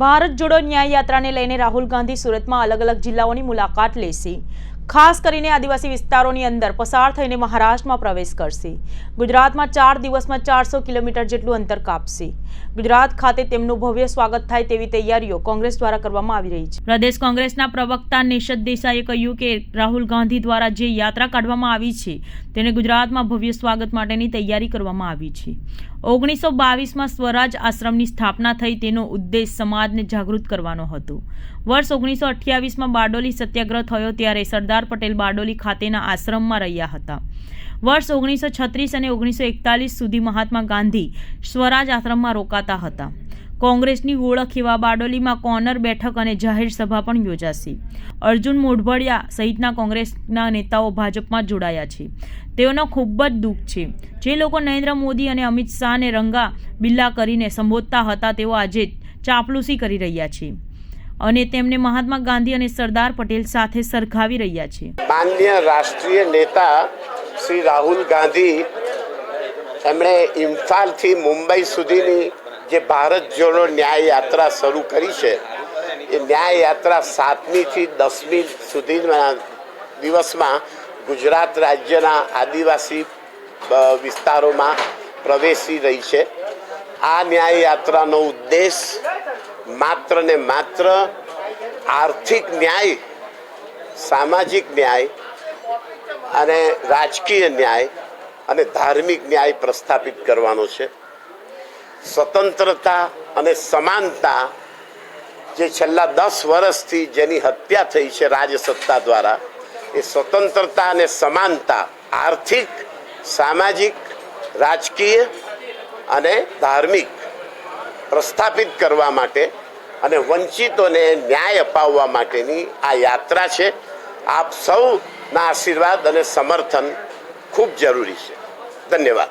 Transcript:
ભારત જોડો ન્યાય યાત્રાને લઈને રાહુલ ગાંધી સુરતમાં અલગ અલગ જિલ્લાઓની મુલાકાત લેશે. ખાસ કરીને આદિવાસી વિસ્તારોની અંદર પસાર થઈને મહારાષ્ટ્રમાં પ્રવેશ કરશે. ગુજરાતમાં ચાર દિવસમાં ચારસો કિલોમીટર જેટલું અંતર કાપશે. ગુજરાત ખાતે તેમનું ભવ્ય સ્વાગત થાય તેવી તૈયારીઓ કોંગ્રેસ દ્વારા કરવામાં આવી રહી છે. પ્રદેશ કોંગ્રેસના પ્રવક્તા નિશદ દેસાઈએ કહ્યું કે રાહુલ ગાંધી દ્વારા જે યાત્રા કાઢવામાં આવી છે, તેને ગુજરાતમાં ભવ્ય સ્વાગત માટેની તૈયારી કરવામાં આવી છે. ઓગણીસો બાવીસમાં સ્વરાજ આશ્રમની સ્થાપના થઈ તેનો ઉદ્દેશ સમાજને જાગૃત કરવાનો હતો. વર્ષ ઓગણીસો અઠ્યાવીસમાં બારડોલી સત્યાગ્રહ થયો ત્યારે સરદાર પટેલ બારડોલી ખાતેના આશ્રમમાં રહ્યા હતા. વર્ષ ઓગણીસો છત્રીસ અને ઓગણીસો એકતાલીસ સુધી મહાત્મા ગાંધી સ્વરાજ આશ્રમમાં રોકાતા હતા. કોંગ્રેસની ઓળખ એવા બારડોલીમાં કોર્નર બેઠક અને જાહેર સભા પણ યોજાશે. અર્જુન મોઢભડિયા સહિતના કોંગ્રેસના નેતાઓ ભાજપમાં જોડાયા છે. તેઓનો ખૂબ જ દુઃખ છે. જે લોકો નરેન્દ્ર મોદી અને અમિત શાહને રંગા બિલ્લા કરીને સંબોધતા હતા, તેઓ આજે ચાપલુસી કરી રહ્યા છે. અને તેમને મહાત્મા ગાંધી અને સરદાર પટેલ સાથે સરખાવી રહ્યા છે. માન્ય રાષ્ટ્રીય નેતા શ્રી રાહુલ ગાંધી એમણે ઇમ્ફાલથી મુંબઈ સુધીની જે ભારત જોડો ન્યાય યાત્રા શરૂ કરી છે, એ ન્યાય યાત્રા સાતમીથી દસમી સુધીના દિવસમાં ગુજરાત રાજ્યના આદિવાસી વિસ્તારોમાં પ્રવેશી રહી છે. આ ન્યાય યાત્રાનો ઉદ્દેશ માત્ર ને માત્ર આર્થિક ન્યાય, સામાજિક ન્યાય અને રાજકીય ન્યાય અને ધાર્મિક ન્યાય પ્રસ્થાપિત કરવાનો છે. સ્વતંત્રતા અને સમાનતા જે છેલ્લા દસ વર્ષથી જેની હત્યા થઈ છે રાજસત્તા દ્વારા, એ સ્વતંત્રતા અને સમાનતા, આર્થિક, સામાજિક, રાજકીય અને ધાર્મિક પ્રસ્થાપિત કરવા માટે અને વંચિતોને ન્યાય અપાવવા માટેની આ યાત્રા છે. આપ સૌના આશીર્વાદ અને સમર્થન ખૂબ જરૂરી છે. ધન્યવાદ.